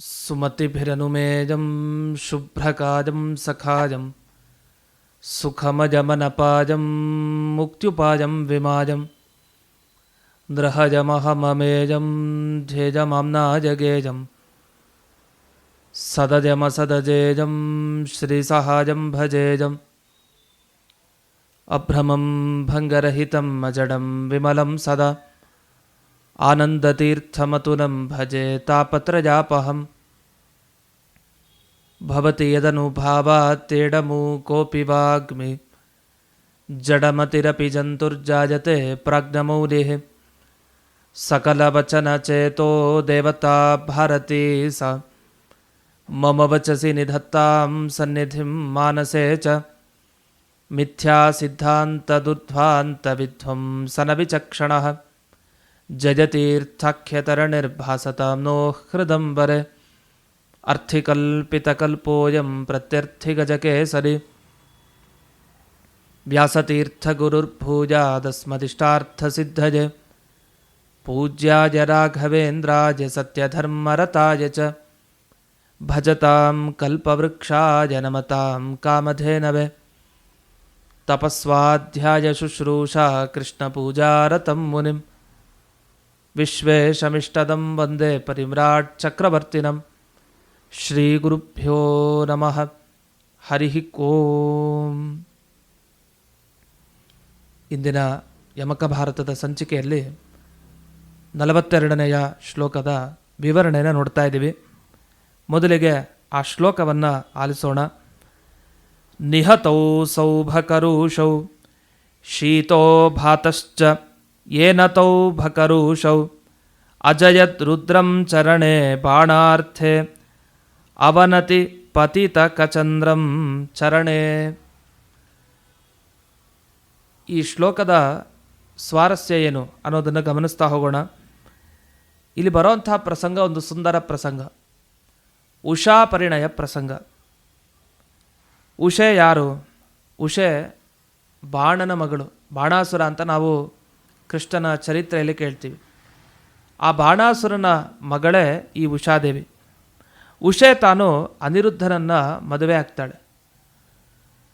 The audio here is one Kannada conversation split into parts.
सुमतिभिरनुमेजं शुभ्रकाजं सखाजं, सुखमजमनपाजं, मुक्त्युपाजं विमाजं, नृहजमहममेजं झेजमाम्नाजगेजं सदजमसदजेजं, श्रीसहाजं भजेजम् अभ्रमं भङ्गरहितम् अजडं विमलं सदा। आनन्दतीर्थमतुलं भजे तापत्रयापहम् भवति यदनुभावात्तेडमु कोऽपि वाग्मि। जडमतिरपि जन्तुर्जायते प्राज्ञमौलिः सकलवचनचेतो देवता भारती सा। मम वचसि निधत्तां सन्निधिं मानसे च। मिथ्यासिद्धान्तदुर्ध्वान्तविध्वंसनविचक्षणः जयतीर्थाख्यतरनिर्भासतां नो हृदम्बरे अर्थिकल्पितकल्पोऽयं प्रत्यर्थिगजकेसरि। व्यासतीर्थगुरुर्भूजादस्मदिष्टार्थसिद्धये पूज्याय राघवेन्द्राय सत्यधर्मरताय च। भजतां कल्पवृक्षाय नमतां कामधेनवे। तपस्वाध्यायशुश्रूषा कृष्णपूजारतं मुनिं ವಿಶ್ವೇಶಮಿಷ್ಟದಂ ವಂದೇ ಪರಿಮ್ರಾಟ್ ಚಕ್ರವರ್ತಿನಂ ಶ್ರೀಗುರುಭ್ಯೋ ನಮಃ ಹರಿ ಓಂ ಇಂದಿನ ಯಮಕ ಭಾರತದ ಸಂಚಿಕೆಯಲ್ಲಿ ನಲವತ್ತೆರಡನೆಯ ಶ್ಲೋಕದ ವಿವರಣೆಯನ್ನು ನೋಡ್ತಾ ಇದ್ದೀವಿ. ಮೊದಲಿಗೆ ಆ ಶ್ಲೋಕವನ್ನು ಆಲಿಸೋಣ. ನಿಹತೌ ಸೌಭಕರುಷೌ, ಶೀತೋ ಭಾತಶ್ಚ ಏನತೌ ಭಕರುಷೌ? ಅಜಯತ್ ರುದ್ರಂ ಚರಣೆ ಬಾಣಾರ್ಥೆ ಅವನತಿ ಪತಿತ ಕಚಂದ್ರಂ ಚರಣೆ. ಈ ಶ್ಲೋಕದ ಸ್ವಾರಸ್ಯ ಏನು ಅನ್ನೋದನ್ನು ಗಮನಿಸ್ತಾ ಹೋಗೋಣ. ಇಲ್ಲಿ ಬರೋಂಥ ಪ್ರಸಂಗ ಒಂದು ಸುಂದರ ಪ್ರಸಂಗ. ಉಷಾ ಪರಿಣಯ ಪ್ರಸಂಗ. ಉಷೆ ಯಾರು? ಉಷೆ ಬಾಣನ ಮಗಳು, ಬಾಣಾಸುರ ಅಂತ ನಾವು ಕೃಷ್ಣನ ಚರಿತ್ರೆಯಲ್ಲಿ ಕೇಳ್ತೀವಿ. ಆ ಬಾಣಾಸುರನ ಮಗಳೇ ಈ ಉಷಾದೇವಿ. ಉಷೆ ತಾನು ಅನಿರುದ್ಧನನ್ನು ಮದುವೆ ಆಗ್ತಾಳೆ.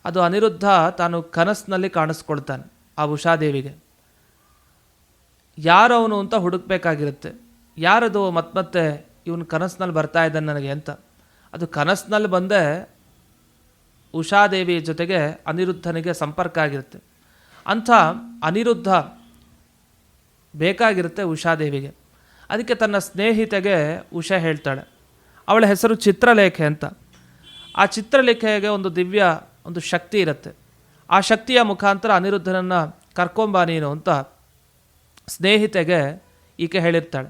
ಅದು ಅನಿರುದ್ಧ ತಾನು ಕನಸಿನಲ್ಲಿ ಕಾಣಿಸ್ಕೊಳ್ತಾನೆ ಆ ಉಷಾದೇವಿಗೆ. ಯಾರು ಅವನು ಅಂತ ಹುಡುಕ್ಬೇಕಾಗಿರುತ್ತೆ. ಯಾರದು ಮತ್ತೆ ಇವನು ಕನಸಿನಲ್ಲಿ ಬರ್ತಾ ಇದ್ದಾನೆ ನನಗೆ ಅಂತ. ಅದು ಕನಸಿನಲ್ಲಿ ಬಂದೆ ಉಷಾದೇವಿ ಜೊತೆಗೆ ಅನಿರುದ್ಧನಿಗೆ ಸಂಪರ್ಕ ಆಗಿರುತ್ತೆ. ಅಂಥ ಅನಿರುದ್ಧ ಬೇಕಾಗಿರುತ್ತೆ ಉಷಾದೇವಿಗೆ ಅದಕ್ಕೆ ತನ್ನ ಸ್ನೇಹಿತೆಗೆ ಉಷಾ ಹೇಳ್ತಾಳೆ, ಅವಳ ಹೆಸರು ಚಿತ್ರಲೇಖೆ ಅಂತ. ಆ ಚಿತ್ರಲೇಖೆಗೆ ಒಂದು ದಿವ್ಯ ಒಂದು ಶಕ್ತಿ ಇರುತ್ತೆ. ಆ ಶಕ್ತಿಯ ಮುಖಾಂತರ ಅನಿರುದ್ಧನನ್ನು ಕರ್ಕೊಂಬ ನೀನು ಅಂತ ಸ್ನೇಹಿತೆಗೆ ಈಕೆ ಹೇಳಿರ್ತಾಳೆ.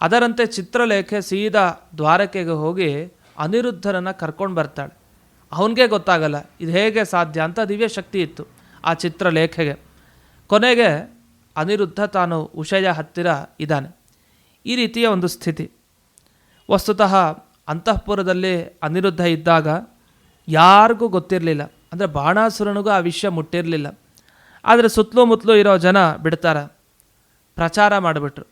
ಅದರಂತೆ ಚಿತ್ರಲೇಖೆ ಸೀದಾ ದ್ವಾರಕೆಗೆ ಹೋಗಿ ಅನಿರುದ್ಧನನ್ನು ಕರ್ಕೊಂಡು ಬರ್ತಾಳೆ. ಅವನಿಗೆ ಗೊತ್ತಾಗಲ್ಲ, ಇದು ಹೇಗೆ ಸಾಧ್ಯ ಅಂತ ದಿವ್ಯ ಶಕ್ತಿ ಇತ್ತು ಆ ಚಿತ್ರಲೇಖೆಗೆ. ಕೊನೆಗೆ ಅನಿರುದ್ಧ ತಾನು ಉಷಯ ಹತ್ತಿರ ಇದ್ದಾನೆ. ಈ ರೀತಿಯ ಒಂದು ಸ್ಥಿತಿ. ವಸ್ತುತಃ ಅಂತಃಪುರದಲ್ಲಿ ಅನಿರುದ್ಧ ಇದ್ದಾಗ ಯಾರಿಗೂ ಗೊತ್ತಿರಲಿಲ್ಲ. ಅಂದರೆ ಬಾಣಾಸುರನಿಗೂ ಆ ವಿಷಯ ಮುಟ್ಟಿರಲಿಲ್ಲ. ಆದರೆ ಸುತ್ತಲೂ ಮುತ್ತಲೂ ಇರೋ ಜನ ಬಿಡ್ತಾರೆ. ಪ್ರಚಾರ ಮಾಡಿಬಿಟ್ರು.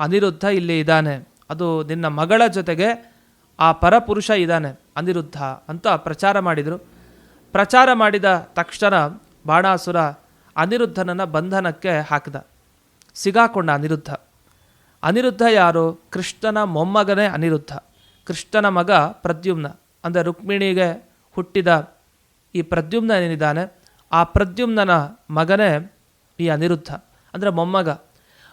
ಅನಿರುದ್ಧ ಇಲ್ಲಿ ಇದ್ದಾನೆ. ಅದು ನಿನ್ನ ಮಗಳ ಜೊತೆಗೆ ಆ ಪರಪುರುಷ ಇದ್ದಾನೆ. ಅನಿರುದ್ಧ ಅಂತ ಪ್ರಚಾರ ಮಾಡಿದರು. ಪ್ರಚಾರ ಮಾಡಿದ ತಕ್ಷಣ ಬಾಣಾಸುರ ಅನಿರುದ್ಧನನ್ನು ಬಂಧನಕ್ಕೆ ಹಾಕಿದ. ಸಿಗಾಕೊಂಡ ಅನಿರುದ್ಧ. ಅನಿರುದ್ಧ ಯಾರು? ಕೃಷ್ಣನ ಮೊಮ್ಮಗನೇ ಅನಿರುದ್ಧ. ಕೃಷ್ಣನ ಮಗ ಪ್ರದ್ಯುಮ್ನ. ಅಂದರೆ ರುಕ್ಮಿಣಿಗೆ ಹುಟ್ಟಿದ ಈ ಪ್ರದ್ಯುಮ್ನ ಏನಿದ್ದಾನೆ? ಆ ಪ್ರದ್ಯುಮ್ನನ ಮಗನೇ ಈ ಅನಿರುದ್ಧ. ಅಂದರೆ ಮೊಮ್ಮಗ.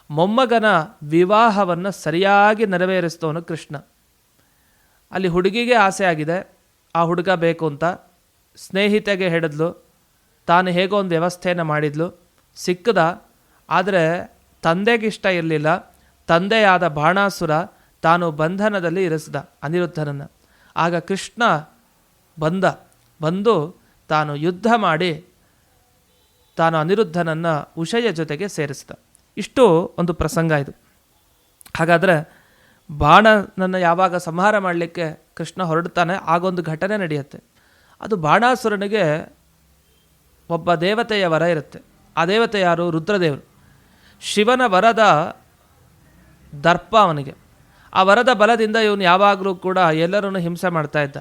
ಮೊಮ್ಮಗನ ವಿವಾಹವನ್ನು ಸರಿಯಾಗಿ ನೆರವೇರಿಸಿದವನು ಕೃಷ್ಣ. ಅಲ್ಲಿ ಹುಡುಗಿಗೆ ಆಸೆ ಆಗಿದೆ ಆ ಹುಡುಗ ಬೇಕು ಅಂತ. ಸ್ನೇಹಿತೆಗೆ ಹೇಳಿದ್ಲು. ತಾನು ಹೇಗೋ ಒಂದು ವ್ಯವಸ್ಥೆಯನ್ನು ಮಾಡಿದ್ಲು. ಸಿಕ್ಕದ, ಆದರೆ ತಂದೆಗಿಷ್ಟ ಇರಲಿಲ್ಲ. ತಂದೆಯಾದ ಬಾಣಾಸುರ ತಾನು ಬಂಧನದಲ್ಲಿ ಇರಿಸಿದ ಅನಿರುದ್ಧನನ್ನು. ಆಗ ಕೃಷ್ಣ ಬಂದ, ಬಂದು ತಾನು ಯುದ್ಧ ಮಾಡಿ ತಾನು ಅನಿರುದ್ಧನನ್ನು ಉಷಯ ಜೊತೆಗೆ ಸೇರಿಸಿದ. ಇಷ್ಟು ಒಂದು ಪ್ರಸಂಗ ಇದು. ಹಾಗಾದರೆ ಬಾಣನನ್ನು ಯಾವಾಗ ಸಂಹಾರ ಮಾಡಲಿಕ್ಕೆ ಕೃಷ್ಣ ಹೊರಡ್ತಾನೆ ಆಗೊಂದು ಘಟನೆ ನಡೆಯುತ್ತೆ. ಅದು ಬಾಣಾಸುರನಿಗೆ ಒಬ್ಬ ದೇವತೆಯ ವರ ಇರುತ್ತೆ. ಆ ದೇವತೆ ಯಾರು? ರುದ್ರದೇವರು. ಶಿವನ ವರದ ದರ್ಪ ಅವನಿಗೆ. ಆ ವರದ ಬಲದಿಂದ ಇವನು ಯಾವಾಗಲೂ ಕೂಡ ಎಲ್ಲರನ್ನು ಹಿಂಸೆ ಮಾಡ್ತಾ ಇದ್ದ.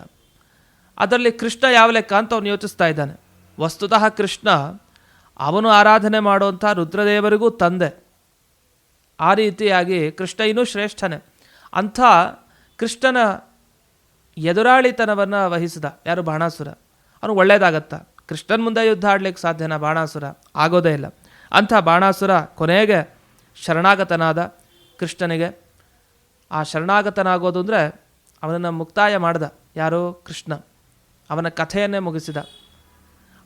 ಅದರಲ್ಲಿ ಕೃಷ್ಣ ಯಾವ ಲೆಕ್ಕ ಅಂತ ಅವನು ಯೋಚಿಸ್ತಾ ಇದ್ದಾನೆ. ವಸ್ತುತಃ ಕೃಷ್ಣ ಅವನು ಆರಾಧನೆ ಮಾಡುವಂಥ ರುದ್ರದೇವರಿಗೂ ತಂದೆ. ಆ ರೀತಿಯಾಗಿ ಕೃಷ್ಣ ಇನ್ನೂ ಶ್ರೇಷ್ಠನೇ. ಅಂಥ ಕೃಷ್ಣನ ಎದುರಾಳಿತನವನ್ನು ವಹಿಸಿದ. ಯಾರು ಬಾಣಾಸುರ? ಅವನು ಒಳ್ಳೇದಾಗತ್ತಾ? ಕೃಷ್ಣನ ಮುಂದೆ ಯುದ್ಧ ಆಡ್ಲಿಕ್ಕೆ ಸಾಧ್ಯನಾ ಬಾಣಾಸುರ? ಆಗೋದೇ ಇಲ್ಲ. ಅಂಥ ಬಾಣಾಸುರ ಕೊನೆಗೆ ಶರಣಾಗತನಾದ ಕೃಷ್ಣನಿಗೆ. ಆ ಶರಣಾಗತನಾಗೋದು ಅಂದರೆ ಅವನನ್ನು ಮುಕ್ತಾಯ ಮಾಡ್ದ. ಯಾರು? ಕೃಷ್ಣ. ಅವನ ಕಥೆಯನ್ನೇ ಮುಗಿಸಿದ.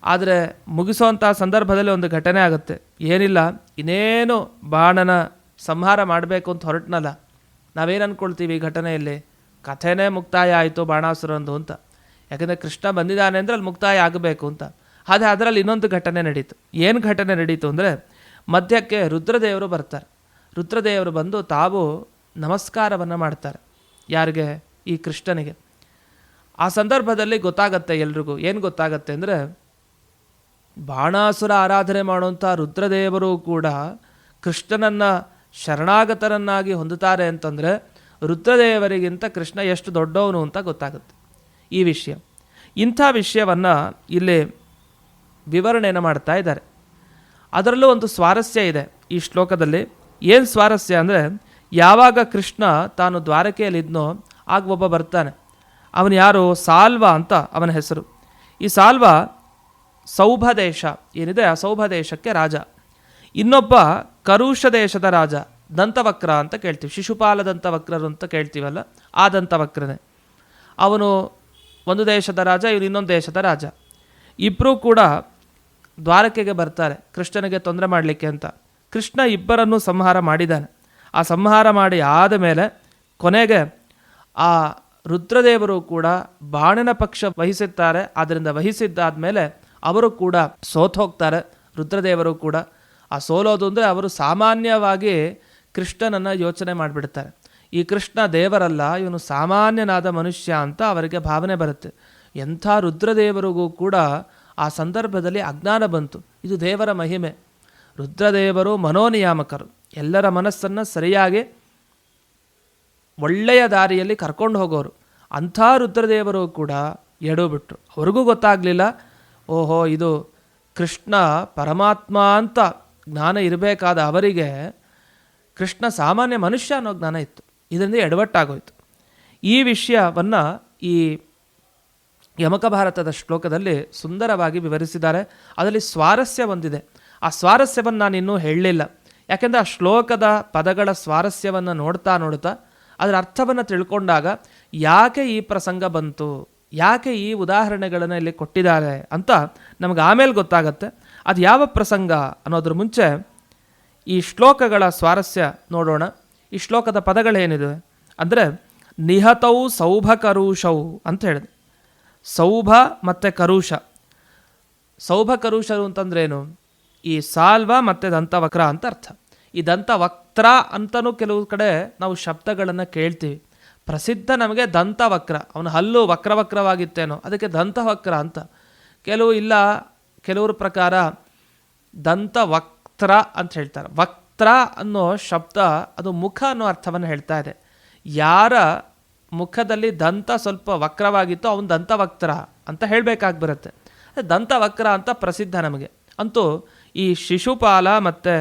ಆದರೆ ಮುಗಿಸುವಂಥ ಸಂದರ್ಭದಲ್ಲಿ ಒಂದು ಘಟನೆ ಆಗುತ್ತೆ. ಏನಿಲ್ಲ, ಇನ್ನೇನು ಬಾಣನ ಸಂಹಾರ ಮಾಡಬೇಕು ಅಂತ ಹೊರಟ್ನಲ್ಲ. ನಾವೇನು ಅಂದ್ಕೊಳ್ತೀವಿ ಘಟನೆಯಲ್ಲಿ? ಕಥೆನೇ ಮುಕ್ತಾಯ ಆಯಿತು ಬಾಣಾಸುರಂದು ಅಂತ. ಯಾಕಂದರೆ ಕೃಷ್ಣ ಬಂದಿದ್ದಾನೆ ಅಂದರೆ ಅಲ್ಲಿ ಮುಕ್ತಾಯ ಆಗಬೇಕು ಅಂತ. ಆದರೆ ಅದರಲ್ಲಿ ಇನ್ನೊಂದು ಘಟನೆ ನಡೀತು. ಏನು ಘಟನೆ ನಡೀತು ಅಂದರೆ ಮಧ್ಯಕ್ಕೆ ರುದ್ರದೇವರು ಬರ್ತಾರೆ. ರುದ್ರದೇವರು ಬಂದು ತಾವು ನಮಸ್ಕಾರವನ್ನು ಮಾಡ್ತಾರೆ. ಯಾರಿಗೆ? ಈ ಕೃಷ್ಣನಿಗೆ. ಆ ಸಂದರ್ಭದಲ್ಲಿ ಗೊತ್ತಾಗತ್ತೆ ಎಲ್ರಿಗೂ. ಏನು ಗೊತ್ತಾಗತ್ತೆ ಅಂದರೆ ಬಾಣಾಸುರ ಆರಾಧನೆ ಮಾಡುವಂಥ ರುದ್ರದೇವರು ಕೂಡ ಕೃಷ್ಣನನ್ನು ಶರಣಾಗತರನ್ನಾಗಿ ಹೊಂದುತ್ತಾರೆ ಅಂತಂದರೆ ರುದ್ರದೇವರಿಗಿಂತ ಕೃಷ್ಣ ಎಷ್ಟು ದೊಡ್ಡವನು ಅಂತ ಗೊತ್ತಾಗುತ್ತೆ. ಈ ವಿಷಯ. ಇಂಥ ವಿಷಯವನ್ನು ಇಲ್ಲಿ ವಿವರಣೆಯನ್ನು ಮಾಡ್ತಾ ಇದ್ದಾರೆ. ಅದರಲ್ಲೂ ಒಂದು ಸ್ವಾರಸ್ಯ ಇದೆ ಈ ಶ್ಲೋಕದಲ್ಲಿ. ಏನು ಸ್ವಾರಸ್ಯ ಅಂದರೆ, ಯಾವಾಗ ಕೃಷ್ಣ ತಾನು ದ್ವಾರಕೆಯಲ್ಲಿದ್ನೋ ಆಗ ಒಬ್ಬ ಬರ್ತಾನೆ. ಅವನು ಯಾರು? ಸಾಲ್ವ ಅಂತ ಅವನ ಹೆಸರು. ಈ ಸಾಲ್ವ ಸೌಭದೇಶ. ಏನಿದೆ? ಆ ಸೌಭ ದೇಶಕ್ಕೆ ರಾಜ. ಇನ್ನೊಬ್ಬ ಕರುಷ ದೇಶದ ರಾಜ, ದಂತವಕ್ರ ಅಂತ ಕೇಳ್ತೀವಿ. ಶಿಶುಪಾಲ ದಂತವಕ್ರರು ಅಂತ ಕೇಳ್ತೀವಲ್ಲ, ಆ ದಂತವಕ್ರನೇ. ಅವನು ಒಂದು ದೇಶದ ರಾಜ, ಇವರು ಇನ್ನೊಂದು ದೇಶದ ರಾಜ. ಇಬ್ಬರೂ ಕೂಡ ದ್ವಾರಕೆಗೆ ಬರ್ತಾರೆ, ಕೃಷ್ಣನಿಗೆ ತೊಂದರೆ ಮಾಡಲಿಕ್ಕೆ ಅಂತ. ಕೃಷ್ಣ ಇಬ್ಬರನ್ನು ಸಂಹಾರ ಮಾಡಿದ್ದಾನೆ. ಆ ಸಂಹಾರ ಮಾಡಿ ಆದ ಮೇಲೆ ಕೊನೆಗೆ ಆ ರುದ್ರದೇವರು ಕೂಡ ಬಾಣನ ಪಕ್ಷ ವಹಿಸುತ್ತಾರೆ ಆದ್ದರಿಂದ ವಹಿಸಿದ್ದಾದ ಮೇಲೆ ಅವರು ಕೂಡ ಸೋತ್ ಹೋಗ್ತಾರೆ, ರುದ್ರದೇವರು ಕೂಡ. ಆ ಸೋಲೋದು ಅಂದರೆ ಅವರು ಸಾಮಾನ್ಯವಾಗಿ ಕೃಷ್ಣನನ್ನು ಯೋಚನೆ ಮಾಡಿಬಿಡ್ತಾರೆ. ಈ ಕೃಷ್ಣ ದೇವರಲ್ಲ, ಇವನು ಸಾಮಾನ್ಯನಾದ ಮನುಷ್ಯ ಅಂತ ಅವರಿಗೆ ಭಾವನೆ ಬರುತ್ತೆ. ಎಂಥ ರುದ್ರದೇವರಿಗೂ ಕೂಡ ಆ ಸಂದರ್ಭದಲ್ಲಿ ಅಜ್ಞಾನ ಬಂತು. ಇದು ದೇವರ ಮಹಿಮೆ. ರುದ್ರದೇವರು ಮನೋನಿಯಾಮಕರು. ಎಲ್ಲರ ಮನಸ್ಸನ್ನು ಸರಿಯಾಗಿ ಒಳ್ಳೆಯ ದಾರಿಯಲ್ಲಿ ಕರ್ಕೊಂಡು ಹೋಗೋರು. ಅಂಥ ರುದ್ರದೇವರು ಕೂಡ ಎಡೋಬಿಟ್ರು. ಅವ್ರಿಗೂ ಗೊತ್ತಾಗಲಿಲ್ಲ, ಓಹೋ, ಇದು ಕೃಷ್ಣ ಪರಮಾತ್ಮ ಅಂತ ಜ್ಞಾನ ಇರಬೇಕಾದ ಅವರಿಗೆ ಕೃಷ್ಣ ಸಾಮಾನ್ಯ ಮನುಷ್ಯ ಅನ್ನೋ ಜ್ಞಾನ ಇತ್ತು. ಇದರಿಂದ ಎಡವಟ್ಟಾಗೋಯ್ತು. ಈ ವಿಷಯವನ್ನು ಈ ಯಮಕ ಭಾರತದ ಶ್ಲೋಕದಲ್ಲಿ ಸುಂದರವಾಗಿ ವಿವರಿಸಿದ್ದಾರೆ. ಅದರಲ್ಲಿ ಸ್ವಾರಸ್ಯ ಒಂದಿದೆ. ಆ ಸ್ವಾರಸ್ಯವನ್ನು ನಾನು ಇನ್ನೂ ಹೇಳಲಿಲ್ಲ. ಯಾಕೆಂದರೆ ಆ ಶ್ಲೋಕದ ಪದಗಳ ಸ್ವಾರಸ್ಯವನ್ನು ನೋಡ್ತಾ ನೋಡ್ತಾ ಅದರ ಅರ್ಥವನ್ನು ತಿಳ್ಕೊಂಡಾಗ ಯಾಕೆ ಈ ಪ್ರಸಂಗ ಬಂತು? ಯಾಕೆ ಈ ಉದಾಹರಣೆಗಳನ್ನು ಇಲ್ಲಿ ಕೊಟ್ಟಿದ್ದಾರೆ ಅಂತ ನಮಗೆ ಆಮೇಲೆ ಗೊತ್ತಾಗತ್ತೆ. ಅದು ಯಾವ ಪ್ರಸಂಗ ಅನ್ನೋದ್ರ ಮುಂಚೆ ಈ ಶ್ಲೋಕಗಳ ಸ್ವಾರಸ್ಯ ನೋಡೋಣ. ಈ ಶ್ಲೋಕದ ಪದಗಳೇನಿದೆ? ಅಂದರೆ ನಿಹತೌ ಸೌಭಕರುಷೌ ಅಂತ ಹೇಳಿದೆ. ಸೌಭ ಮತ್ತು ಕರುಷ. ಸೌಭ ಕರುಷರು ಅಂತಂದ್ರೇನು? ಈ ಸಾಲ್ವ ಮತ್ತು ದಂತವಕ್ರ ಅಂತ ಅರ್ಥ. ಈ ದಂತವಕ್ರ ಅಂತಲೂ ಕೆಲವು ಕಡೆ ನಾವು ಶಬ್ದಗಳನ್ನು ಕೇಳ್ತೀವಿ. ಪ್ರಸಿದ್ಧ ನಮಗೆ ದಂತವಕ್ರ. ಅವನ ಹಲ್ಲು ವಕ್ರವಕ್ರವಾಗಿತ್ತೇನೋ, ಅದಕ್ಕೆ ದಂತವಕ್ರ ಅಂತ. ಕೆಲವು ಇಲ್ಲ, ಕೆಲವ್ರ ಪ್ರಕಾರ ದಂತವಕ್ತ್ರ ಅಂತ ಹೇಳ್ತಾರೆ. ವಕ್ತ್ರ ಅನ್ನೋ ಶಬ್ದ ಅದು ಮುಖ ಅನ್ನೋ ಅರ್ಥವನ್ನು ಹೇಳ್ತಾ ಇದೆ. ಯಾರ ಮುಖದಲ್ಲಿ ದಂತ ಸ್ವಲ್ಪ ವಕ್ರವಾಗಿತ್ತು ಅವನು ದಂತವಕ್ರ ಅಂತ ಹೇಳಬೇಕಾಗಿ ಬರುತ್ತೆ. ದಂತವಕ್ರ ಅಂತ ಪ್ರಸಿದ್ಧ ನಮಗೆ. ಅಂತೂ ಈ ಶಿಶುಪಾಲ ಮತ್ತು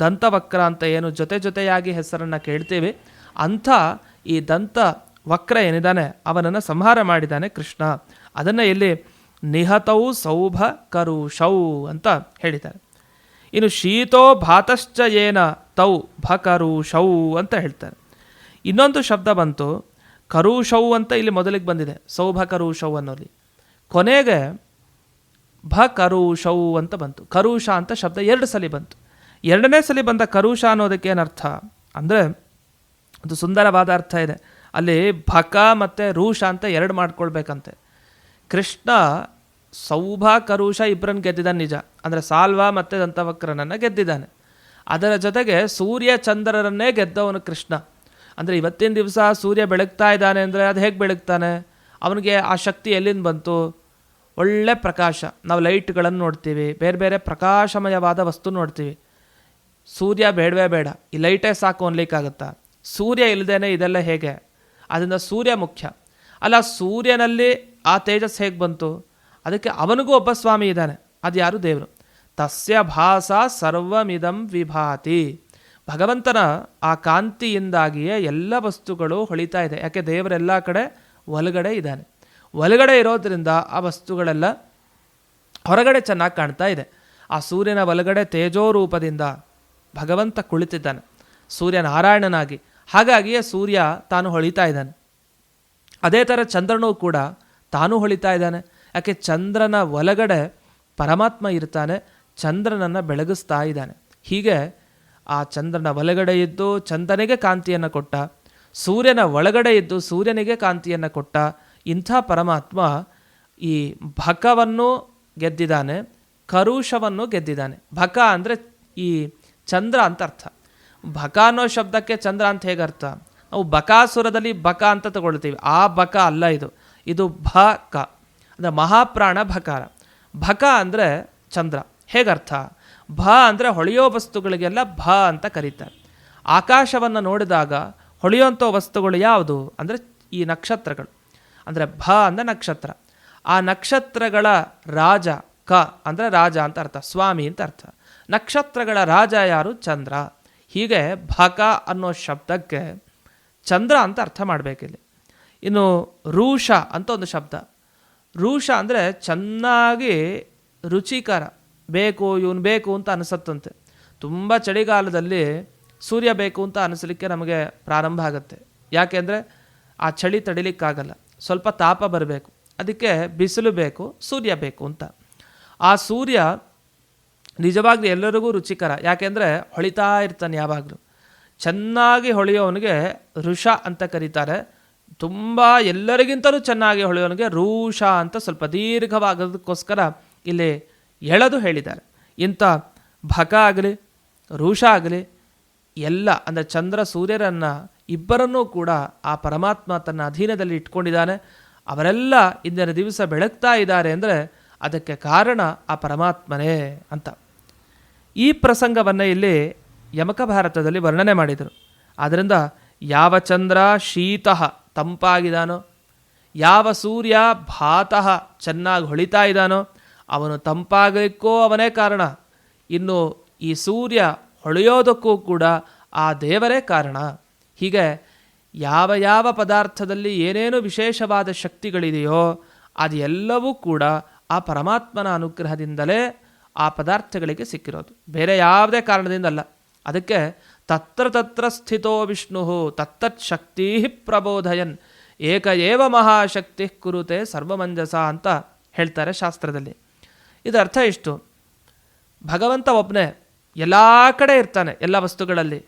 ದಂತವಕ್ರ ಅಂತ ಏನು ಜೊತೆ ಜೊತೆಯಾಗಿ ಹೆಸರನ್ನು ಕೇಳ್ತೀವಿ. ಅಂಥ ಈ ದಂತ ವಕ್ರ ಏನಿದ್ದಾನೆ ಅವನನ್ನು ಸಂಹಾರ ಮಾಡಿದ್ದಾನೆ ಕೃಷ್ಣ. ಅದನ್ನು ಇಲ್ಲಿ ನಿಹತೌ ಸೌಭ ಕರುಷೌ ಅಂತ ಹೇಳಿದ್ದಾರೆ. ಇನ್ನು ಶೀತೋ ಭಾತಶ್ಚ ಏನ ತೌ ಭಕರುಷೌ ಅಂತ ಹೇಳ್ತಾರೆ. ಇನ್ನೊಂದು ಶಬ್ದ ಬಂತು, ಕರುಷೌ ಅಂತ ಇಲ್ಲಿ ಮೊದಲಿಗೆ ಬಂದಿದೆ ಸೌಭ ಕರುಷೌ ಅನ್ನೋಲ್ಲಿ. ಕೊನೆಗೆ ಭ ಕರುಷೌ ಅಂತ ಬಂತು, ಕರುಷ ಅಂತ ಶಬ್ದ ಎರಡು ಸಲ ಬಂತು. ಎರಡನೇ ಸಲ ಬಂದ ಕರುಷ ಅನ್ನೋದಕ್ಕೆ ಏನರ್ಥ ಅಂದರೆ, ಒಂದು ಸುಂದರವಾದ ಅರ್ಥ ಇದೆ. ಅಲ್ಲಿ ಭಕ ಮತ್ತು ರೂಷ ಅಂತ ಎರಡು ಮಾಡ್ಕೊಳ್ಬೇಕಂತೆ. ಕೃಷ್ಣ ಸೌಭ ಕರುಷ ಇಬ್ಬರನ್ನು ಗೆದ್ದಿದ್ದಾನೆ ನಿಜ. ಅಂದರೆ ಸಾಲ್ವ ಮತ್ತು ದಂತವಕ್ರನನ್ನು ಗೆದ್ದಿದ್ದಾನೆ. ಅದರ ಜೊತೆಗೆ ಸೂರ್ಯ ಚಂದ್ರರನ್ನೇ ಗೆದ್ದವನು ಕೃಷ್ಣ. ಅಂದರೆ ಇವತ್ತಿನ ದಿವಸ ಸೂರ್ಯ ಬೆಳಗ್ತಾ ಇದ್ದಾನೆ ಅಂದರೆ ಅದು ಹೇಗೆ ಬೆಳಗ್ತಾನೆ? ಅವನಿಗೆ ಆ ಶಕ್ತಿ ಎಲ್ಲಿಂದ ಬಂತು? ಒಳ್ಳೆ ಪ್ರಕಾಶ. ನಾವು ಲೈಟ್ಗಳನ್ನು ನೋಡ್ತೀವಿ, ಬೇರೆ ಬೇರೆ ಪ್ರಕಾಶಮಯವಾದ ವಸ್ತು ನೋಡ್ತೀವಿ. ಸೂರ್ಯ ಬೇಡವೇ ಬೇಡ, ಈ ಲೈಟೇ ಸಾಕು ಅನ್ಲಿಕ್ಕಾಗತ್ತಾ? ಸೂರ್ಯ ಇಲ್ಲದೇನೆ ಇದೆಲ್ಲ ಹೇಗೆ? ಅದರಿಂದ ಸೂರ್ಯ ಮುಖ್ಯ. ಅಲ್ಲ, ಸೂರ್ಯನಲ್ಲಿ ಆ ತೇಜಸ್ ಹೇಗೆ ಬಂತು? ಅದಕ್ಕೆ ಅವನಿಗೂ ಒಬ್ಬ ಸ್ವಾಮಿ ಇದ್ದಾನೆ. ಅದು ಯಾರು? ದೇವರು. ತಸ್ಯ ಭಾಸ ಸರ್ವಮಿದಂ ವಿಭಾತಿ. ಭಗವಂತನ ಆ ಕಾಂತಿಯಿಂದಾಗಿಯೇ ಎಲ್ಲ ವಸ್ತುಗಳು ಹೊಳಿತಾ ಇದೆ. ಯಾಕೆ? ದೇವರೆಲ್ಲ ಕಡೆ ಒಳಗಡೆ ಇದ್ದಾನೆ. ಒಳಗಡೆ ಇರೋದ್ರಿಂದ ಆ ವಸ್ತುಗಳೆಲ್ಲ ಹೊರಗಡೆ ಚೆನ್ನಾಗಿ ಕಾಣ್ತಾ ಇದೆ. ಆ ಸೂರ್ಯನ ಒಳಗಡೆ ತೇಜೋ ರೂಪದಿಂದ ಭಗವಂತ ಕುಳಿತಿದ್ದಾನೆ. ಸೂರ್ಯ ನಾರಾಯಣನಾಗಿ ಹಾಗಾಗಿಯೇ ಸೂರ್ಯ ತಾನು ಹೊಳಿತಾ ಇದ್ದಾನೆ. ಅದೇ ಥರ ಚಂದ್ರನೂ ಕೂಡ ತಾನೂ ಹೊಳಿತಾ ಇದ್ದಾನೆ. ಯಾಕೆ ಚಂದ್ರನ ಒಳಗಡೆ ಪರಮಾತ್ಮ ಇರ್ತಾನೆ, ಚಂದ್ರನನ್ನು ಬೆಳಗಿಸ್ತಾ ಇದ್ದಾನೆ. ಹೀಗೆ ಆ ಚಂದ್ರನ ಒಳಗಡೆ ಇದ್ದು ಚಂದ್ರನಿಗೆ ಕಾಂತಿಯನ್ನು ಕೊಟ್ಟ, ಸೂರ್ಯನ ಒಳಗಡೆ ಇದ್ದು ಸೂರ್ಯನಿಗೆ ಕಾಂತಿಯನ್ನು ಕೊಟ್ಟ ಇಂಥ ಪರಮಾತ್ಮ ಈ ಭಕವನ್ನು ಗೆದ್ದಿದ್ದಾನೆ, ಕರುಷವನ್ನು ಗೆದ್ದಿದ್ದಾನೆ. ಭಕ ಅಂದರೆ ಈ ಚಂದ್ರ ಅಂತ ಅರ್ಥ. ಭಕ ಅನ್ನೋ ಶಬ್ದಕ್ಕೆ ಚಂದ್ರ ಅಂತ ಹೇಗೆ ಅರ್ಥ? ನಾವು ಬಕಾಸುರದಲ್ಲಿ ಬಕ ಅಂತ ತಗೊಳ್ತೀವಿ. ಆ ಬಕ ಅಲ್ಲ ಇದು. ಇದು ಭಕ. ಅಂದರೆ ಮಹಾಪ್ರಾಣ ಭಕಾರ. ಭಕ ಅಂದರೆ ಚಂದ್ರ. ಹೇಗರ್ಥ? ಭ ಅಂದರೆ ಹೊಳೆಯೋ ವಸ್ತುಗಳಿಗೆಲ್ಲ ಭ ಅಂತ ಕರೀತಾರೆ. ಆಕಾಶವನ್ನು ನೋಡಿದಾಗ ಹೊಳೆಯುವಂಥ ವಸ್ತುಗಳು ಯಾವುದು? ಅಂದರೆ ಈ ನಕ್ಷತ್ರಗಳು. ಅಂದರೆ ಭ ಅಂದರೆ ನಕ್ಷತ್ರ. ಆ ನಕ್ಷತ್ರಗಳ ರಾಜ ಕ ಅಂದರೆ ರಾಜ ಅಂತ ಅರ್ಥ, ಸ್ವಾಮಿ ಅಂತ ಅರ್ಥ. ನಕ್ಷತ್ರಗಳ ರಾಜ ಯಾರು? ಚಂದ್ರ. ಹೀಗೆ ಭಕ ಅನ್ನೋ ಶಬ್ದಕ್ಕೆ ಚಂದ್ರ ಅಂತ ಅರ್ಥ ಮಾಡಬೇಕಿಲ್ಲಿ. ಇನ್ನು ರೂಷ ಅಂತ ಒಂದು ಶಬ್ದ. ರೂಷ ಅಂದರೆ ಚೆನ್ನಾಗಿ ರುಚಿಕರ. ಬೇಕು, ಇವನು ಬೇಕು ಅಂತ ಅನಿಸತ್ತಂತೆ. ತುಂಬ ಚಳಿಗಾಲದಲ್ಲಿ ಸೂರ್ಯ ಬೇಕು ಅಂತ ಅನಿಸಲಿಕ್ಕೆ ನಮಗೆ ಪ್ರಾರಂಭ ಆಗುತ್ತೆ. ಯಾಕೆಂದರೆ ಆ ಚಳಿ ತಡಿಲಿಕ್ಕಾಗಲ್ಲ. ಸ್ವಲ್ಪ ತಾಪ ಬರಬೇಕು. ಅದಕ್ಕೆ ಬಿಸಿಲು ಬೇಕು, ಸೂರ್ಯ ಬೇಕು ಅಂತ. ಆ ಸೂರ್ಯ ನಿಜವಾಗ್ಲೂ ಎಲ್ಲರಿಗೂ ರುಚಿಕರ. ಯಾಕೆಂದರೆ ಹೊಳಿತಾ ಇರ್ತಾನೆ ಯಾವಾಗಲೂ. ಚೆನ್ನಾಗಿ ಹೊಳೆಯೋವನಿಗೆ ಋಷ ಅಂತ ಕರೀತಾರೆ. ತುಂಬ ಎಲ್ಲರಿಗಿಂತಲೂ ಚೆನ್ನಾಗಿ ಹೊಳೆಯೋನಿಗೆ ರೂಷ ಅಂತ ಸ್ವಲ್ಪ ದೀರ್ಘವಾಗೋದಕ್ಕೋಸ್ಕರ ಇಲ್ಲಿ ಎಳೆದು ಹೇಳಿದ್ದಾರೆ. ಇಂಥ ಭಕ ಆಗಲಿ, ರೂಷ ಆಗಲಿ, ಎಲ್ಲ ಅಂದರೆ ಚಂದ್ರ ಸೂರ್ಯರನ್ನು ಇಬ್ಬರನ್ನೂ ಕೂಡ ಆ ಪರಮಾತ್ಮ ತನ್ನ ಅಧೀನದಲ್ಲಿ ಇಟ್ಕೊಂಡಿದ್ದಾನೆ. ಅವರೆಲ್ಲ ಇಂದಿನ ದಿವಸ ಬೆಳಗ್ತಾ ಇದ್ದಾರೆ ಅಂದರೆ ಅದಕ್ಕೆ ಕಾರಣ ಆ ಪರಮಾತ್ಮನೇ ಅಂತ. ಈ ಪ್ರಸಂಗವನ್ನು ಇಲ್ಲಿ ಯಮಕ ಭಾರತದಲ್ಲಿ ವರ್ಣನೆ ಮಾಡಿದರು. ಆದ್ದರಿಂದ ಯಾವ ಚಂದ್ರ ಶೀತಃ ತಂಪಾಗಿದ್ದಾನೋ ಯಾವ ಸೂರ್ಯ ಭಾತಃ ಚೆನ್ನಾಗಿ ಹೊಳಿತಾ ಇದ್ದಾನೋ ಅವನು ತಂಪಾಗಲಿಕ್ಕೋ ಅವನೇ ಕಾರಣ. ಇನ್ನು ಈ ಸೂರ್ಯ ಹೊಳೆಯೋದಕ್ಕೂ ಕೂಡ ಆ ದೇವರೇ ಕಾರಣ. ಹೀಗೆ ಯಾವ ಯಾವ ಪದಾರ್ಥದಲ್ಲಿ ಏನೇನು ವಿಶೇಷವಾದ ಶಕ್ತಿಗಳಿದೆಯೋ ಅದೆಲ್ಲವೂ ಕೂಡ ಆ ಪರಮಾತ್ಮನ ಅನುಗ್ರಹದಿಂದಲೇ ಆ ಪದಾರ್ಥಗಳಿಗೆ ಸಿಕ್ಕಿರೋದು. ಬೇರೆ ಯಾವುದೇ ಕಾರಣದಿಂದಲ್ಲ ಅದಕ್ಕೆ ತತ್ರ ತತ್ರ ಸ್ಥಿತೋ ವಿಷ್ಣು ತತ್ತತ್ ಶಕ್ತಿ ಪ್ರಬೋಧಯನ್ ಏಕ ಏವ ಮಹಾಶಕ್ತಿ ಕುರುತೆ ಸರ್ವಮಂಜಸ ಅಂತ ಹೇಳ್ತಾರೆ ಶಾಸ್ತ್ರದಲ್ಲಿ. ಇದು ಅರ್ಥ ಇಷ್ಟು. ಭಗವಂತ ಒಬ್ಬನೇ ಎಲ್ಲ ಕಡೆ ಇರ್ತಾನೆ, ಎಲ್ಲ ವಸ್ತುಗಳಲ್ಲಿ.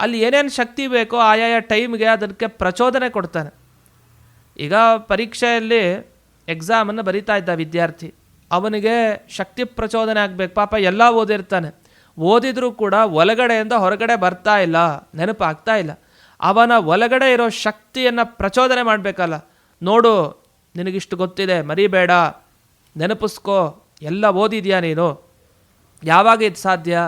ಅಲ್ಲಿ ಏನೇನು ಶಕ್ತಿ ಬೇಕೋ ಆಯಾಯ ಟೈಮ್ಗೆ ಅದಕ್ಕೆ ಪ್ರಚೋದನೆ ಕೊಡ್ತಾನೆ. ಈಗ ಪರೀಕ್ಷೆಯಲ್ಲಿ ಎಕ್ಸಾಮನ್ನು ಬರಿತಾ ಇದ್ದ ವಿದ್ಯಾರ್ಥಿ, ಅವನಿಗೆ ಶಕ್ತಿ ಪ್ರಚೋದನೆ ಆಗಬೇಕು, ಪಾಪ ಎಲ್ಲ ಓದಿರ್ತಾನೆ. ಓದಿದ್ರೂ ಕೂಡ ಒಳಗಡೆಯಿಂದ ಹೊರಗಡೆ ಬರ್ತಾ ಇಲ್ಲ, ನೆನಪಾಗ್ತಾ ಇಲ್ಲ. ಅವನ ಒಳಗಡೆ ಇರೋ ಶಕ್ತಿಯನ್ನು ಪ್ರಚೋದನೆ ಮಾಡಬೇಕಲ್ಲ. ನೋಡು, ನಿನಗಿಷ್ಟು ಗೊತ್ತಿದೆ, ಮರಿಬೇಡ, ನೆನಪಿಸ್ಕೋ, ಎಲ್ಲ ಓದಿದ್ಯಾ ನೀನು? ಯಾವಾಗ ಇದು ಸಾಧ್ಯ?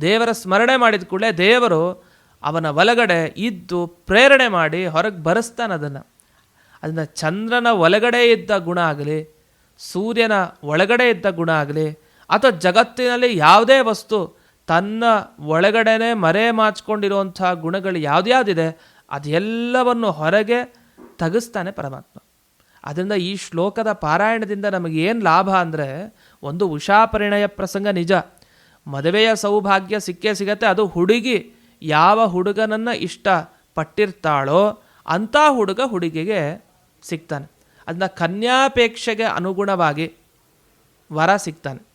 ದೇವರ ಸ್ಮರಣೆ ಮಾಡಿದ ಕೂಡಲೇ ದೇವರು ಅವನ ಒಳಗಡೆ ಇದ್ದು ಪ್ರೇರಣೆ ಮಾಡಿ ಹೊರಗೆ ಬರೆಸ್ತಾನೆ ಅದನ್ನು. ಅದನ್ನು ಚಂದ್ರನ ಒಳಗಡೆ ಇದ್ದ ಗುಣ ಆಗಲಿ, ಸೂರ್ಯನ ಒಳಗಡೆ ಇದ್ದ ಗುಣ ಆಗಲಿ, ಅಥವಾ ಜಗತ್ತಿನಲ್ಲಿ ಯಾವುದೇ ವಸ್ತು ತನ್ನ ಒಳಗಡೆನೆ ಮರೆ ಮಾಚ್ಕೊಂಡಿರುವಂಥ ಗುಣಗಳು ಯಾವುದ್ಯಾವುದಿದೆ, ಅದೆಲ್ಲವನ್ನು ಹೊರಗೆ ತಗಿಸ್ತಾನೆ ಪರಮಾತ್ಮ. ಅದರಿಂದ ಈ ಶ್ಲೋಕದ ಪಾರಾಯಣದಿಂದ ನಮಗೆ ಏನು ಲಾಭ ಅಂದರೆ, ಒಂದು ಉಷಾ ಪರಿಣಯ ಪ್ರಸಂಗ ನಿಜ. ಮದುವೆಯ ಸೌಭಾಗ್ಯ ಸಿಕ್ಕೇ ಸಿಗತ್ತೆ, ಅದು ಹುಡುಗಿ ಯಾವ ಹುಡುಗನನ್ನು ಇಷ್ಟ ಪಟ್ಟಿರ್ತಾಳೋ ಅಂಥ ಹುಡುಗ ಹುಡುಗಿಗೆ ಸಿಗ್ತಾನೆ. ಅದನ್ನ ಕನ್ಯಾಪೇಕ್ಷೆಗೆ ಅನುಗುಣವಾಗಿ ವರ ಸಿಗ್ತಾನೆ.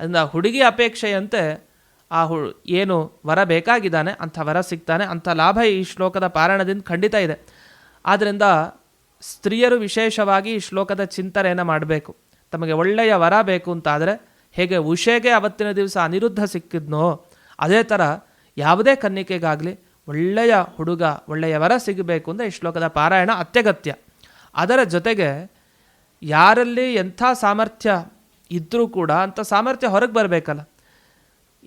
ಅದನ್ನ ಹುಡುಗಿ ಅಪೇಕ್ಷೆಯಂತೆ ಆ ಹು ಏನು ವರ ಬೇಕಾಗಿದ್ದಾನೆ, ಅಂಥ ವರ ಸಿಗ್ತಾನೆ, ಅಂಥ ಲಾಭ ಈ ಶ್ಲೋಕದ ಪಾರಾಯಣದಿಂದ ಖಂಡಿತ ಇದೆ. ಆದ್ದರಿಂದ ಸ್ತ್ರೀಯರು ವಿಶೇಷವಾಗಿ ಈ ಶ್ಲೋಕದ ಚಿಂತನೆಯನ್ನು ಮಾಡಬೇಕು. ತಮಗೆ ಒಳ್ಳೆಯ ವರ ಬೇಕು ಅಂತಾದರೆ, ಹೇಗೆ ಉಷೆಗೆ ಅವತ್ತಿನ ದಿವಸ ಅನಿರುದ್ಧ ಸಿಕ್ಕಿದ್ನೋ, ಅದೇ ಥರ ಯಾವುದೇ ಕನ್ನಿಕೆಗಾಗಲಿ ಒಳ್ಳೆಯ ಹುಡುಗ, ಒಳ್ಳೆಯ ವರ ಸಿಗಬೇಕು ಅಂದರೆ ಈ ಶ್ಲೋಕದ ಪಾರಾಯಣ ಅತ್ಯಗತ್ಯ. ಅದರ ಜೊತೆಗೆ ಯಾರಲ್ಲಿ ಎಂಥ ಸಾಮರ್ಥ್ಯ ಇದ್ದರೂ ಕೂಡ ಅಂಥ ಸಾಮರ್ಥ್ಯ ಹೊರಗೆ ಬರಬೇಕಲ್ಲ.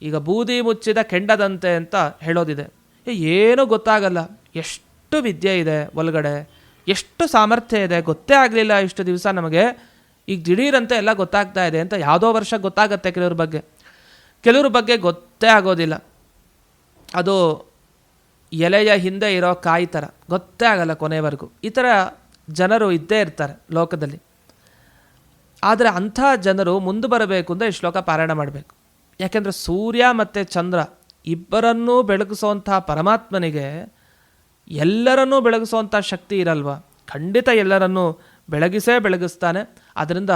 ಈಗ ಬೂದಿ ಮುಚ್ಚಿದ ಕೆಂಡದಂತೆ ಅಂತ ಹೇಳೋದಿದೆ. ಏನೂ ಗೊತ್ತಾಗಲ್ಲ. ಎಷ್ಟು ವಿದ್ಯೆ ಇದೆ ಒಳಗಡೆ ಎಷ್ಟು ಸಾಮರ್ಥ್ಯ ಇದೆ. ಗೊತ್ತೇ ಆಗಲಿಲ್ಲ ಇಷ್ಟು ದಿವಸ ನಮಗೆ. ಈಗ ದಿಢೀರಂತೆ ಎಲ್ಲ ಗೊತ್ತಾಗ್ತಾ ಇದೆ ಅಂತ ಯಾವುದೋ ವರ್ಷ ಗೊತ್ತಾಗತ್ತೆ ಕೆಲವ್ರ ಬಗ್ಗೆ. ಕೆಲವ್ರ ಬಗ್ಗೆ ಗೊತ್ತೇ ಆಗೋದಿಲ್ಲ. ಅದು ಎಲೆಯ ಹಿಂದೆ ಇರೋ ಕಾಯಿ ಥರ. ಗೊತ್ತೇ ಆಗಲ್ಲ ಕೊನೆವರೆಗೂ. ಈ ಥರ ಜನರು ಇದ್ದೇ ಇರ್ತಾರೆ ಲೋಕದಲ್ಲಿ. ಆದರೆ ಅಂಥ ಜನರು ಮುಂದೆ ಬರಬೇಕು ಅಂದರೆ ಈ ಶ್ಲೋಕ ಪಾರಾಯಣ ಮಾಡಬೇಕು. ಯಾಕೆಂದರೆ ಸೂರ್ಯ ಮತ್ತು ಚಂದ್ರ ಇಬ್ಬರನ್ನೂ ಬೆಳಗಿಸುವಂಥ ಪರಮಾತ್ಮನಿಗೆ ಎಲ್ಲರನ್ನೂ ಬೆಳಗಿಸುವಂಥ ಶಕ್ತಿ ಇರಲ್ವ? ಖಂಡಿತ ಎಲ್ಲರನ್ನೂ ಬೆಳಗಿಸೇ ಬೆಳಗಿಸ್ತಾನೆ. ಅದರಿಂದ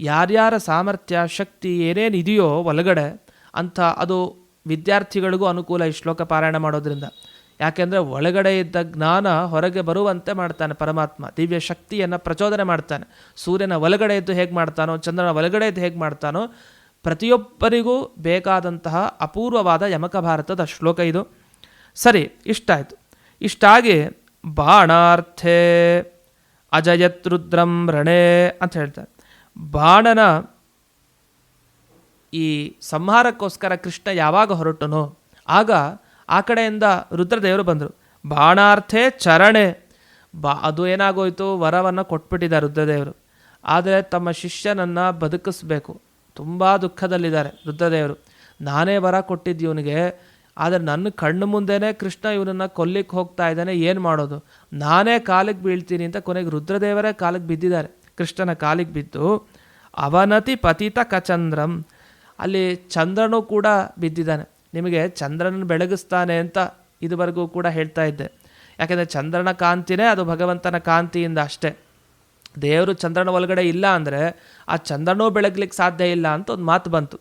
ಯಾರ್ಯಾರ ಸಾಮರ್ಥ್ಯ, ಶಕ್ತಿ ಏನೇನು ಇದೆಯೋ ಒಳಗಡೆ ಅಂಥ ಅದು ವಿದ್ಯಾರ್ಥಿಗಳಿಗೂ ಅನುಕೂಲ ಈ ಶ್ಲೋಕ ಪಾರಾಯಣ ಮಾಡೋದ್ರಿಂದ. ಯಾಕೆಂದರೆ ಒಳಗಡೆ ಇದ್ದ ಜ್ಞಾನ ಹೊರಗೆ ಬರುವಂತೆ ಮಾಡ್ತಾನೆ ಪರಮಾತ್ಮ. ದಿವ್ಯ ಶಕ್ತಿಯನ್ನು ಪ್ರಚೋದನೆ ಮಾಡ್ತಾನೆ. ಸೂರ್ಯನ ಒಳಗಡೆ ಇದ್ದು ಹೇಗೆ ಮಾಡ್ತಾನೋ, ಚಂದ್ರನ ಒಳಗಡೆ ಇದ್ದು ಹೇಗೆ ಮಾಡ್ತಾನೋ ಪ್ರತಿಯೊಬ್ಬರಿಗೂ ಬೇಕಾದಂತಹ ಅಪೂರ್ವವಾದ ಯಮಕ ಭಾರತದ ಶ್ಲೋಕ ಇದು. ಸರಿ, ಇಷ್ಟಾಯಿತು. ಇಷ್ಟಾಗಿ ಬಾಣಾರ್ಥೇ ಅಜಯತ್ ರುದ್ರಂ ರಣೇ ಅಂತ ಹೇಳ್ತಾರೆ. ಬಾಣನ ಈ ಸಂಹಾರಕ್ಕೋಸ್ಕರ ಕೃಷ್ಣ ಯಾವಾಗ ಹೊರಟನೋ, ಆಗ ಆ ಕಡೆಯಿಂದ ರುದ್ರದೇವರು ಬಂದರು. ಬಾಣಾರ್ಥೆ ಚರಣೆ. ಬಾ, ಅದು ಏನಾಗೋಯಿತು? ವರವನ್ನು ಕೊಟ್ಬಿಟ್ಟಿದ್ದಾರೆ ರುದ್ರದೇವರು. ಆದರೆ ತಮ್ಮ ಶಿಷ್ಯನನ್ನು ಬದುಕಿಸ್ಬೇಕು. ತುಂಬ ದುಃಖದಲ್ಲಿದ್ದಾರೆ ರುದ್ರದೇವರು ನಾನೇ ವರ ಕೊಟ್ಟಿದ್ದು ಇವನಿಗೆ ಆದರೆ ನನ್ನ ಕಣ್ಣು ಮುಂದೆನೇ ಕೃಷ್ಣ ಇವನನ್ನು ಕೊಲ್ಲಿಕ್ಕೆ ಹೋಗ್ತಾ ಇದ್ದಾನೆ, ಏನು ಮಾಡೋದು? ನಾನೇ ಕಾಲಿಗೆ ಬೀಳ್ತೀನಿ ಅಂತ ಕೊನೆಗೆ ರುದ್ರದೇವರೇ ಕಾಲಿಗೆ ಬಿದ್ದಿದ್ದಾರೆ. ಕೃಷ್ಣನ ಕಾಲಿಗೆ ಬಿದ್ದು, ಅವನತಿ ಪತಿತ ಕಚಂದ್ರಂ, ಅಲ್ಲಿ ಚಂದ್ರನೂ ಕೂಡ ಬಿದ್ದಿದ್ದಾನೆ. ನಿಮಗೆ ಚಂದ್ರನ ಬೆಳಗಿಸ್ತಾನೆ ಅಂತ ಇದುವರೆಗೂ ಕೂಡ ಹೇಳ್ತಾ ಇದ್ದೆ. ಯಾಕೆಂದರೆ ಚಂದ್ರನ ಕಾಂತಿನೇ ಅದು ಭಗವಂತನ ಕಾಂತಿಯಿಂದ ಅಷ್ಟೇ. ದೇವರು ಚಂದ್ರನ ಒಳಗಡೆ ಇಲ್ಲ ಅಂದರೆ ಆ ಚಂದ್ರನೂ ಬೆಳಗ್ಲಿಕ್ಕೆ ಸಾಧ್ಯ ಇಲ್ಲ ಅಂತ ಒಂದು ಮಾತು ಬಂತು.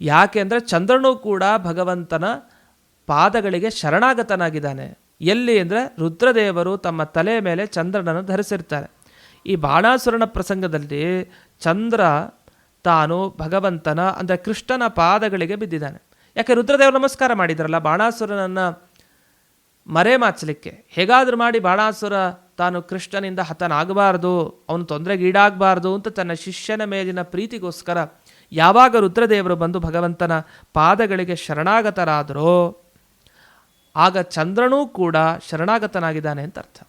ಯಾಕೆ ಅಂದರೆ ಚಂದ್ರನೂ ಕೂಡ ಭಗವಂತನ ಪಾದಗಳಿಗೆ ಶರಣಾಗತನಾಗಿದ್ದಾನೆ. ಎಲ್ಲಿ ಅಂದರೆ ರುದ್ರದೇವರು ತಮ್ಮ ತಲೆ ಮೇಲೆ ಚಂದ್ರನನ್ನು ಧರಿಸಿರ್ತಾರೆ. ಈ ಬಾಣಾಸುರನ ಪ್ರಸಂಗದಲ್ಲಿ ಚಂದ್ರ ತಾನು ಭಗವಂತನ ಅಂದರೆ ಕೃಷ್ಣನ ಪಾದಗಳಿಗೆ ಬಿದ್ದಿದ್ದಾನೆ. ಯಾಕೆ ರುದ್ರದೇವರು ನಮಸ್ಕಾರ ಮಾಡಿದ್ರಲ್ಲ, ಬಾಣಾಸುರನನ್ನು ಮರೆ ಮಾಚಲಿಕ್ಕೆ. ಹೇಗಾದರೂ ಮಾಡಿ ಬಾಣಾಸುರ ತಾನು ಕೃಷ್ಣನಿಂದ ಹತನಾಗಬಾರ್ದು, ಅವನು ತೊಂದರೆಗೀಡಾಗಬಾರ್ದು ಅಂತ ತನ್ನ ಶಿಷ್ಯನ ಮೇಲಿನ ಪ್ರೀತಿಗೋಸ್ಕರ ಯಾವಾಗ ರುದ್ರದೇವರು ಬಂದು ಭಗವಂತನ ಪಾದಗಳಿಗೆ ಶರಣಾಗತರಾದರೋ, ಆಗ ಚಂದ್ರನೂ ಕೂಡ ಶರಣಾಗತನಾಗಿದ್ದಾನೆ ಅಂತ ಅರ್ಥ.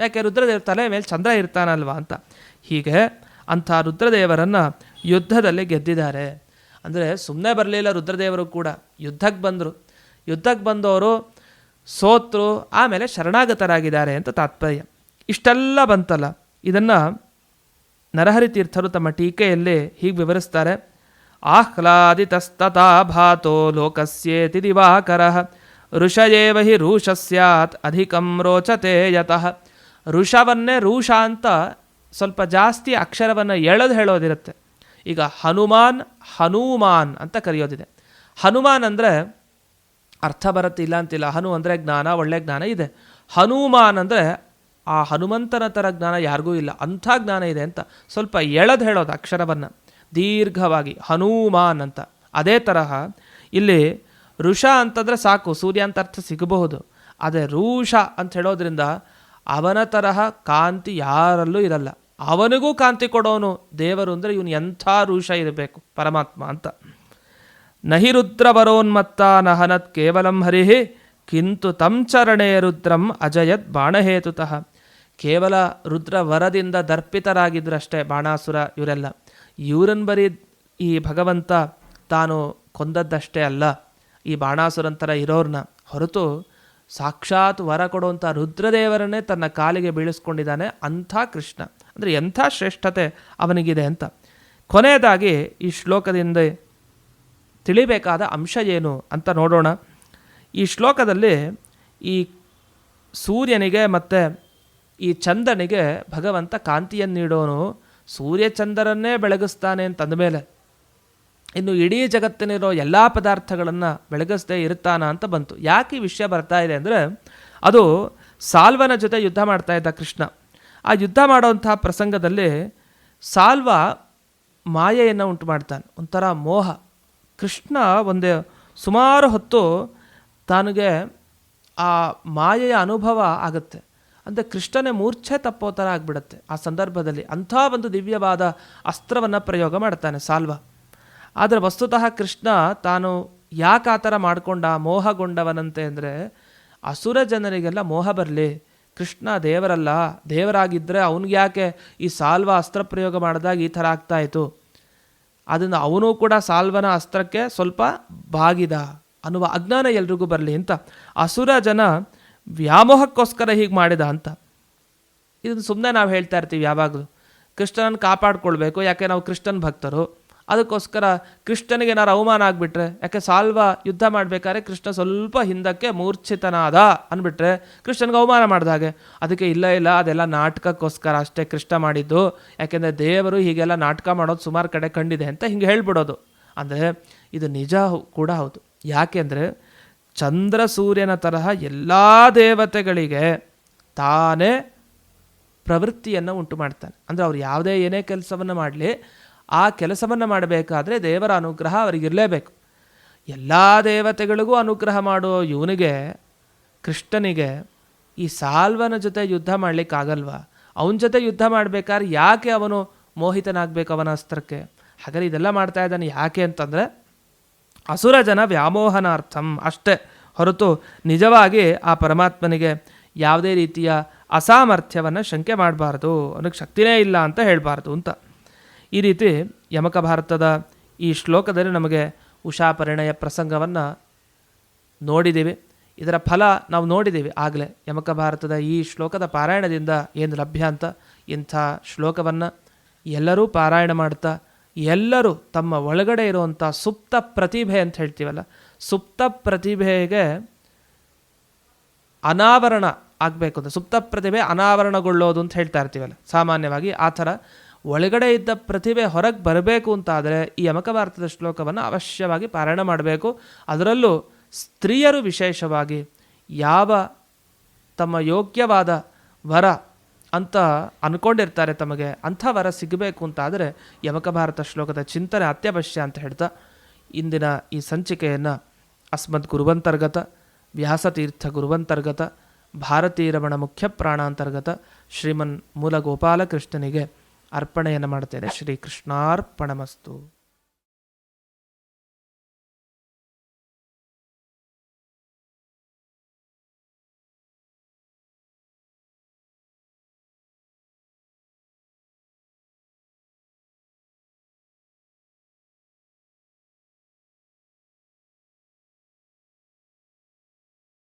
ಯಾಕೆ ರುದ್ರದೇವ್ರ ತಲೆ ಮೇಲೆ ಚಂದ್ರ ಇರ್ತಾನಲ್ವಾ ಅಂತ. ಹೀಗೆ ಅಂಥ ರುದ್ರದೇವರನ್ನು ಯುದ್ಧದಲ್ಲಿ ಗೆದ್ದಿದ್ದಾರೆ. ಅಂದರೆ ಸುಮ್ಮನೆ ಬರಲಿಲ್ಲ ರುದ್ರದೇವರು ಕೂಡ. ಯುದ್ಧಕ್ಕೆ ಬಂದರು. ಯುದ್ಧಕ್ಕೆ ಬಂದವರು ಸೋತ್ರು, ಆಮೇಲೆ ಶರಣಾಗತರಾಗಿದ್ದಾರೆ ಅಂತ ತಾತ್ಪರ್ಯ. ಇಷ್ಟೆಲ್ಲ ಬಂತಲ್ಲ. ಇದನ್ನು ನರಹರಿ ತೀರ್ಥರು ತಮ್ಮ ಟೀಕೆಯಲ್ಲಿ ಹೀಗೆ ವಿವರಿಸ್ತಾರೆ. ಆಹ್ಲಾದಿತಸ್ತತಾ ಭಾತೋ ಲೋಕಸ್ಯೇತಿ ದಿವಾಕರ ಋಷಯೇವ ಹಿ ರೂಷ ಸ್ಯಾತ್, ಅಧಿಕಂ ರೋಚತೆ ಯತಃ. ಋಷವನ್ನೇ ರೂಷ ಅಂತ ಸ್ವಲ್ಪ ಜಾಸ್ತಿ ಅಕ್ಷರವನ್ನು ಎಳೆದು ಹೇಳೋದಿರುತ್ತೆ. ಈಗ ಹನುಮಾನ್ ಹನುಮಾನ್ ಅಂತ ಕರೆಯೋದಿದೆ. ಹನುಮಾನ್ ಅಂದರೆ ಅರ್ಥ ಬರುತ್ತಿಲ್ಲ ಅಂತಿಲ್ಲ. ಹನು ಅಂದರೆ ಜ್ಞಾನ ಒಳ್ಳೆಯ ಜ್ಞಾನ ಇದೆ. ಹನುಮಾನ್ ಅಂದರೆ ಆ ಹನುಮಂತನ ಥರ ಜ್ಞಾನ ಯಾರಿಗೂ ಇಲ್ಲ. ಅಂಥ ಜ್ಞಾನ ಇದೆ ಅಂತ ಸ್ವಲ್ಪ ಎಳೆದು ಹೇಳೋದು ಅಕ್ಷರವನ್ನು. ದೀರ್ಘವಾಗಿ ಹನುಮಾನ್ ಅಂತ. ಅದೇ ತರಹ ಇಲ್ಲಿ ಋಷ ಅಂತಂದರೆ ಸಾಕು, ಸೂರ್ಯ ಅಂತ ಅರ್ಥ ಸಿಗಬಹುದು. ಆದರೆ ರೂಷ ಅಂತ ಹೇಳೋದ್ರಿಂದ ಅವನ ತರಹ ಕಾಂತಿ ಯಾರಲ್ಲೂ ಇರಲ್ಲ. ಅವನಿಗೂ ಕಾಂತಿ ಕೊಡೋನು ದೇವರು ಅಂದರೆ ಇವನು ಎಂಥ ಋಷ ಇರಬೇಕು ಪರಮಾತ್ಮ ಅಂತ. ನಹಿ ರುದ್ರವರೋನ್ಮತ್ತ ನಹನತ್ ಕೇವಲಂ ಹರಿಹಿ, ಕಿಂತು ತಂಚರಣೆ ರುದ್ರಂ ಅಜಯತ್ ಬಾಣಹೇತುತಃ. ಕೇವಲ ರುದ್ರ ವರದಿಂದ ದರ್ಪಿತರಾಗಿದ್ರಷ್ಟೇ ಬಾಣಾಸುರ ಇವರೆಲ್ಲ. ಇವರನ್ ಬರೀ ಈ ಭಗವಂತ ತಾನು ಕೊಂದದ್ದಷ್ಟೇ ಅಲ್ಲ, ಈ ಬಾಣಾಸುರಂತರ ಇರೋರ್ನ. ಹೊರತು ಸಾಕ್ಷಾತ್ ವರ ಕೊಡುವಂಥ ರುದ್ರದೇವರನ್ನೇ ತನ್ನ ಕಾಲಿಗೆ ಬೀಳಿಸ್ಕೊಂಡಿದ್ದಾನೆ ಅಂಥ ಕೃಷ್ಣ. ಅಂದರೆ ಎಂಥ ಶ್ರೇಷ್ಠತೆ ಅವನಿಗಿದೆ ಅಂತ. ಕೊನೆಯದಾಗಿ ಈ ಶ್ಲೋಕದಿಂದ ತಿಳಿಬೇಕಾದ ಅಂಶ ಏನು ಅಂತ ನೋಡೋಣ. ಈ ಶ್ಲೋಕದಲ್ಲಿ ಈ ಸೂರ್ಯನಿಗೆ ಮತ್ತು ಈ ಚಂದನಿಗೆ ಭಗವಂತ ಕಾಂತಿಯನ್ನು ನೀಡೋನು. ಸೂರ್ಯಚಂದರನ್ನೇ ಬೆಳಗಿಸ್ತಾನೆ ಅಂತಂದ ಮೇಲೆ ಇನ್ನು ಇಡೀ ಜಗತ್ತಿನಿರೋ ಎಲ್ಲ ಪದಾರ್ಥಗಳನ್ನು ಬೆಳಗಿಸದೆ ಇರುತ್ತಾನ ಅಂತ ಬಂತು. ಯಾಕೆ ಈ ವಿಷಯ ಬರ್ತಾ ಇದೆ ಅಂದರೆ ಅದು ಸಾಲ್ವನ ಜೊತೆ ಯುದ್ಧ ಮಾಡ್ತಾ ಇದ್ದ ಕೃಷ್ಣ. ಆ ಯುದ್ಧ ಮಾಡುವಂತಹ ಪ್ರಸಂಗದಲ್ಲಿ ಸಾಲ್ವ ಮಾಯೆಯನ್ನು ಉಂಟು ಮಾಡ್ತಾನೆ ಒಂಥರ ಮೋಹ. ಕೃಷ್ಣ ಒಂದೇ ಸುಮಾರು ಹೊತ್ತು ತನಗೆ ಆ ಮಾಯೆಯ ಅನುಭವ ಆಗುತ್ತೆ. ಅಂದರೆ ಕೃಷ್ಣನೇ ಮೂರ್ಛೆ ತಪ್ಪೋ ಥರ ಆಗಿಬಿಡುತ್ತೆ. ಆ ಸಂದರ್ಭದಲ್ಲಿ ಅಂಥ ಒಂದು ದಿವ್ಯವಾದ ಅಸ್ತ್ರವನ್ನು ಪ್ರಯೋಗ ಮಾಡ್ತಾನೆ ಸಾಲ್ವ. ಆದರೆ ವಸ್ತುತಃ ಕೃಷ್ಣ ತಾನು ಯಾಕೆ ಆ ಥರ ಮಾಡಿಕೊಂಡ, ಮೋಹಗೊಂಡವನಂತೆ ಅಂದರೆ ಅಸುರ ಜನರಿಗೆಲ್ಲ ಮೋಹ ಬರಲಿ, ಕೃಷ್ಣ ದೇವರಲ್ಲ ದೇವರಾಗಿದ್ದರೆ ಅವನಿಗೆ ಯಾಕೆ ಈ ಸಾಲ್ವ ಅಸ್ತ್ರ ಪ್ರಯೋಗ ಮಾಡಿದಾಗ ಈ ಥರ ಆಗ್ತಾಯಿತ್ತು ಅದನ್ನು ಅವನು ಕೂಡ ಸಾಲ್ವನ ಅಸ್ತ್ರಕ್ಕೆ ಸ್ವಲ್ಪ ಬಾಗಿದ ಅನ್ನುವ ಅಜ್ಞಾನ ಎಲ್ರಿಗೂ ಬರಲಿ ಅಂತ ಅಸುರ ಜನ ವ್ಯಾಮೋಹಕ್ಕೋಸ್ಕರ ಹೀಗೆ ಮಾಡಿದ ಅಂತ. ಇದನ್ನು ಸುಮ್ಮನೆ ನಾವು ಹೇಳ್ತಾ ಇರ್ತೀವಿ ಯಾವಾಗಲೂ. ಕೃಷ್ಣನನ್ನು ಕಾಪಾಡಿಕೊಳ್ಬೇಕು, ಯಾಕೆ ನಾವು ಕೃಷ್ಣನ ಭಕ್ತರು? ಅದಕ್ಕೋಸ್ಕರ ಕೃಷ್ಣನಿಗೆ ಏನಾರು ಅವಮಾನ ಆಗಿಬಿಟ್ರೆ, ಯಾಕೆ ಸಾಲ್ವ ಯುದ್ಧ ಮಾಡಬೇಕಾದ್ರೆ ಕೃಷ್ಣ ಸ್ವಲ್ಪ ಹಿಂದಕ್ಕೆ ಮೂರ್ಛಿತನಾದ ಅಂದ್ಬಿಟ್ರೆ ಕೃಷ್ಣನಿಗೆ ಅವಮಾನ ಮಾಡಿದ ಹಾಗೆ. ಅದಕ್ಕೆ ಇಲ್ಲ ಇಲ್ಲ, ಅದೆಲ್ಲ ನಾಟಕಕ್ಕೋಸ್ಕರ ಅಷ್ಟೇ ಕೃಷ್ಣ ಮಾಡಿದ್ದು. ಯಾಕೆಂದರೆ ದೇವರು ಹೀಗೆಲ್ಲ ನಾಟಕ ಮಾಡೋದು ಸುಮಾರು ಕಡೆ ಕಂಡಿದೆ ಅಂತ ಹಿಂಗೆ ಹೇಳ್ಬಿಡೋದು. ಅಂದರೆ ಇದು ನಿಜ ಕೂಡ ಹೌದು. ಯಾಕೆಂದರೆ ಚಂದ್ರ ಸೂರ್ಯನ ತರಹ ಎಲ್ಲ ದೇವತೆಗಳಿಗೆ ತಾನೇ ಪ್ರವೃತ್ತಿಯನ್ನು ಉಂಟು ಮಾಡ್ತಾನೆ. ಅಂದರೆ ಅವ್ರು ಯಾವುದೇ ಏನೇ ಕೆಲಸವನ್ನು ಮಾಡಲಿ ಆ ಕೆಲಸವನ್ನು ಮಾಡಬೇಕಾದ್ರೆ ದೇವರ ಅನುಗ್ರಹ ಅವರಿಗಿರಲೇಬೇಕು. ಎಲ್ಲ ದೇವತೆಗಳಿಗೂ ಅನುಗ್ರಹ ಮಾಡೋ ಇವನಿಗೆ, ಕೃಷ್ಣನಿಗೆ ಈ ಸಾಲ್ವನ ಜೊತೆ ಯುದ್ಧ ಮಾಡಲಿಕ್ಕಾಗಲ್ವಾ? ಅವನ ಜೊತೆ ಯುದ್ಧ ಮಾಡಬೇಕಾದ್ರೆ ಯಾಕೆ ಅವನು ಮೋಹಿತನಾಗಬೇಕು ಅವನ ಅಸ್ತ್ರಕ್ಕೆ? ಹಾಗಾದ್ರೆ ಇದೆಲ್ಲ ಮಾಡ್ತಾ ಇದ್ದಾನೆ ಯಾಕೆ ಅಂತಂದರೆ, ಅಸುರ ಜನ ವ್ಯಾಮೋಹನಾರ್ಥಂ ಅಷ್ಟೇ ಹೊರತು ನಿಜವಾಗಿ ಆ ಪರಮಾತ್ಮನಿಗೆ ಯಾವುದೇ ರೀತಿಯ ಅಸಾಮರ್ಥ್ಯವನ್ನು ಶಂಕೆ ಮಾಡಬಾರ್ದು, ಅವನಿಗೆ ಶಕ್ತಿನೇ ಇಲ್ಲ ಅಂತ ಹೇಳಬಾರ್ದು ಅಂತ. ಈ ರೀತಿ ಯಮಕ ಭಾರತದ ಈ ಶ್ಲೋಕದಲ್ಲಿ ನಮಗೆ ಉಷಾ ಪರಿಣಯ ಪ್ರಸಂಗವನ್ನು ನೋಡಿದ್ದೀವಿ. ಇದರ ಫಲ ನಾವು ನೋಡಿದ್ದೀವಿ ಆಗಲೇ. ಯಮಕ ಭಾರತದ ಈ ಶ್ಲೋಕದ ಪಾರಾಯಣದಿಂದ ಏನು ಲಭ್ಯ ಅಂತ ಇಂಥ ಶ್ಲೋಕವನ್ನು ಎಲ್ಲರೂ ಪಾರಾಯಣ ಮಾಡ್ತಾ, ಎಲ್ಲರೂ ತಮ್ಮ ಒಳಗಡೆ ಇರುವಂಥ ಸುಪ್ತ ಪ್ರತಿಭೆ ಅಂತ ಹೇಳ್ತೀವಲ್ಲ, ಸುಪ್ತ ಪ್ರತಿಭೆಗೆ ಅನಾವರಣ ಆಗಬೇಕು ಅಂತ, ಸುಪ್ತ ಪ್ರತಿಭೆ ಅನಾವರಣಗೊಳ್ಳೋದು ಅಂತ ಹೇಳ್ತಾ ಇರ್ತೀವಲ್ಲ, ಸಾಮಾನ್ಯವಾಗಿ ಆ ಥರ ಒಳಗಡೆ ಇದ್ದ ಪ್ರತಿಭೆ ಹೊರಗೆ ಬರಬೇಕು ಅಂತಾದರೆ ಈ ಯಮಕ ಭಾರತದ ಶ್ಲೋಕವನ್ನು ಅವಶ್ಯವಾಗಿ ಪಾರಾಯಣ ಮಾಡಬೇಕು. ಅದರಲ್ಲೂ ಸ್ತ್ರೀಯರು ವಿಶೇಷವಾಗಿ ಯಾವ ತಮ್ಮ ಯೋಗ್ಯವಾದ ವರ ಅಂತ ಅಂದ್ಕೊಂಡಿರ್ತಾರೆ ತಮಗೆ, ಅಂಥ ವರ ಸಿಗಬೇಕು ಅಂತಾದರೆ ಯಮಕ ಭಾರತ ಶ್ಲೋಕದ ಚಿಂತನೆ ಅತ್ಯವಶ್ಯ ಅಂತ ಹೇಳ್ತಾ ಇಂದಿನ ಈ ಸಂಚಿಕೆಯನ್ನು ಅಸ್ಮದ್ ಗುರುವಂತರ್ಗತ, ವ್ಯಾಸತೀರ್ಥ ಗುರುವಂತರ್ಗತ, ಭಾರತೀರಮಣ ಮುಖ್ಯ ಪ್ರಾಣಾಂತರ್ಗತ ಶ್ರೀಮನ್ ಮೂಲ ಗೋಪಾಲಕೃಷ್ಣನಿಗೆ ಅರ್ಪಣೆಯನ್ನು ಮಾಡ್ತೇನೆ ಶ್ರೀ ಕೃಷ್ಣಾರ್ಪಣಮಸ್ತು